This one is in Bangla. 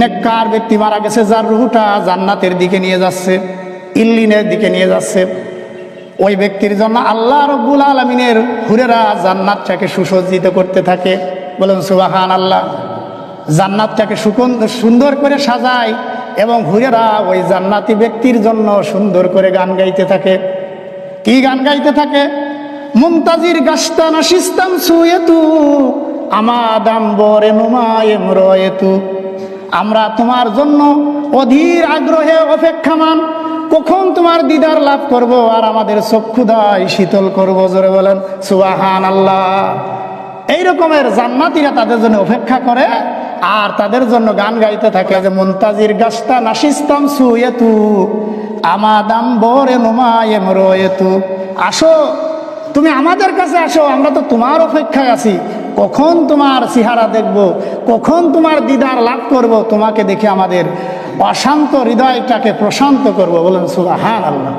নেককার ব্যক্তি মারা গেছে, যার রুহুটা জান্নাতের দিকে নিয়ে যাচ্ছে, ইল্লিনের দিকে নিয়ে যাচ্ছে। ওই ব্যক্তির জন্য আল্লাহ রব্বুল আলমিনের হুরেরা জান্নাতটাকে সুসজ্জিত করতে থাকে। বলুন সুবাহান আল্লাহ জান্নাতটাকে সুন্দর করে সাজায় এবং হুরেরা ওই জান্নাতি ব্যক্তির জন্য সুন্দর করে গান গাইতে থাকে। কি গান গাইতে থাকে? মুমতাজির গাস্তা নাসিস্তাম সুয়েতু, আমাদাম বরে নুমায়েম রয়েতু। আমরা তোমার জন্য অধীর আগ্রহে অপেক্ষামান, কখন তোমার দিদার লাভ করব আর আমাদের চক্ষুদায় শীতল করব জোরে বলেন সুবাহান আল্লাহ এই রকমের জান্নাতিরা তাদের জন্য অপেক্ষা করে, আর তাদের জন্য গান গাইতে থাকে যে মুনতাজির গাছটা নাসিস্তাম সুয়েতু, আমাদাম বরে নুমায়েম রয়েতু। আসো, তুমি আমাদের কাছে আসো, আমরা তো তোমার অপেক্ষায় আছি, কখন তোমার চেহারা দেখব কখন তোমার দিদার লাভ করব? তোমাকে দেখে আমাদের অশান্ত হৃদয়টাকে প্রশান্ত করব। বলেন সুবাহ আল্লাহ